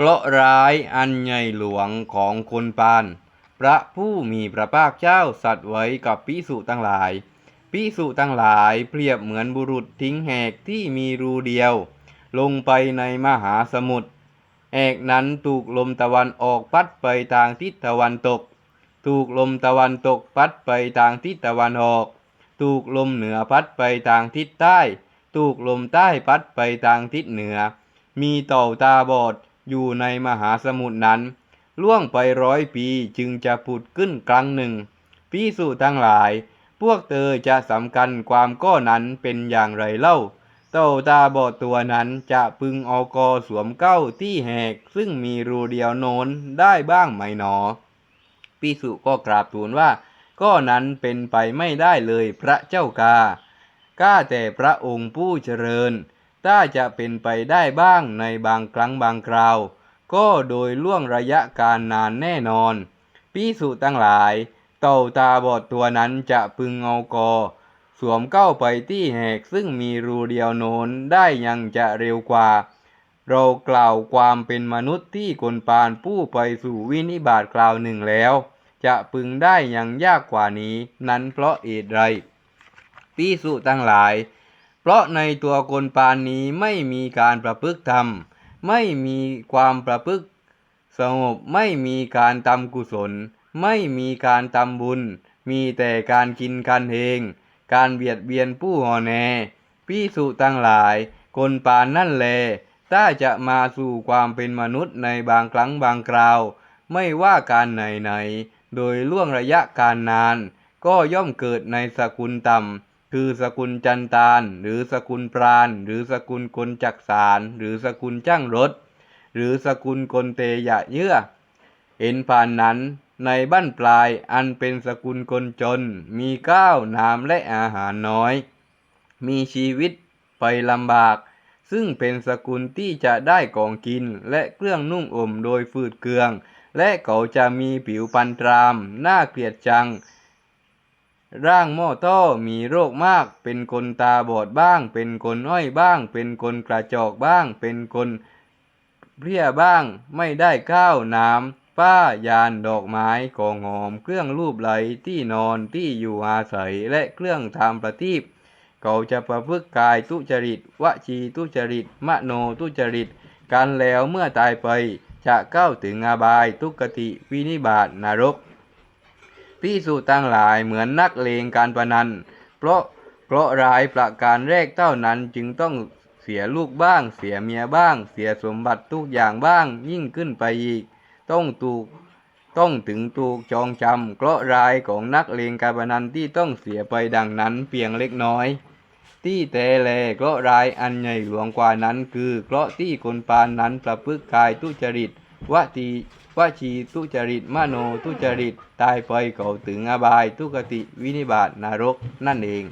เกราะร้ายอันใหญ่หลวงของคนปาน พระผู้มีพระภาคเจ้าสัตว์ไว้กับปิสุตั้งหลายปิสุตั้งหลายเปรียบเหมือนบุรุษทิ้งแหกที่มีรูเดียว ลงไปในมหาสมุทรแอกนั้นถูกลมตะวันออกพัดไปทางทิศตะวันตก ถูกลมตะวันตกพัดไปทางทิศตะวันออก ถูกลมเหนือพัดไปทางทิศใต้ ถูกลมใต้พัดไปทางทิศเหนือ มีเต่าตาบอด อยู่ในมหาสมุทรนั้น ล่วงไปร้อยปีจึงจะผุดขึ้นครั้งหนึ่งพิสูจทั้งหลาย พวกเธอจะสำคัญความก้อนั้นเป็นอย่างไรเล่า เต่าตาบอดตัวนั้นจะพึงเอากอสวมเก้าที่แหก ซึ่งมีรูเดียวโน้นได้บ้างไหมหนอพิสุก็กราบทูลว่าก็นั้นเป็นไปไม่ได้เลยพระเจ้ากา ก้าแต่พระองค์ผู้เจริญ ถ้าจะเป็นไปได้บ้างในบางครั้งบางคราว ก็โดยล่วงระยะการนานแน่นอนพิสุตั้งหลาย เต่าตาบอดตัวนั้นจะพึงเอากอ สวมเข้าไปที่แหกซึ่งมีรูเดียวโน้นได้ยังจะเร็วกว่า เรากล่าวความเป็นมนุษย์ที่คนปานผู้ไปสู่วินิบาตกล่าวหนึ่งแล้ว จะพึงได้ยังยากกว่านี้ นั้นเพราะเหตุไรพิสุตั้งหลาย ราะในตัวคนปานนี้ไม่มีการประพฤติธรรม ไม่มีความประพฤติสงบไม่มีการทำกุศล ไม่มีการทำบุญ มีแต่การกินกันเอง การเบียดเบียนผู้ห่อแนพิสุตั้งหลายคนปานนั่นแลถ้าจะมาสู่ความเป็นมนุษย์ในบางครั้งบางคราว ไม่ว่าการไหนๆโดยล่วงระยะการนาน ก็ย่อมเกิดในสกุลต่ำ คือสกุลจันตานหรือสกุลปราณ หรือสกุลกลจักสาร หรือสกุลจ้างรถ หรือสกุลกลเตยะเยื่อเห็นผ่านนั้นในบ้านปลายอันเป็นสกุลคนจน มีข้าวน้ำและอาหารน้อย มีชีวิตไปลำบาก ซึ่งเป็นสกุลที่จะได้ของกินและเครื่องนุ่งห่มโดยฟืดเกลือง และเขาจะมีผิวปันตราม น่าเกลียดจัง ร่างหม้อต้อมีโรคมาก เป็นคนตาบอดบ้าง เป็นคนอ้อยบ้าง เป็นคนกระจอกบ้าง เป็นคนเพลี้ยบ้าง ไม่ได้ข้าวน้ำป้ายานดอกไม้ของหอม เครื่องรูปไหลที่นอนที่อยู่อาศัยและเครื่องทำประทีปเขาจะประพฤติกายทุจริตวจีทุจริต มโนทุจริต กันแล้วเมื่อตายไป จะเข้าถึงอาบายทุกติวินิบาตนรก พิสูจน์ตั้งหลายเหมือนนักเลงการพนัน เพราะเพราะร้ายประการแรกเท่านั้นจึงต้องเสียลูกบ้าง เสียเมียบ้าง เสียสมบัติทุกอย่างบ้าง ยิ่งขึ้นไปอีก ต้องถูกต้องถึงถูกจองจำเพราะร้ายของนักเลงการพนันที่ต้องเสียไปดังนั้นเพียงเล็กน้อย ที่แต่แลเพราะร้ายอันใหญ่หลวงกว่านั้นคือเพราะที่คนปานนั้นประพฤติกายทุจริตวจี วจีทุจริตมโนทุจริต ตายไปเขาถึงอบายทุกติวินิบาตนรกนั่นเอง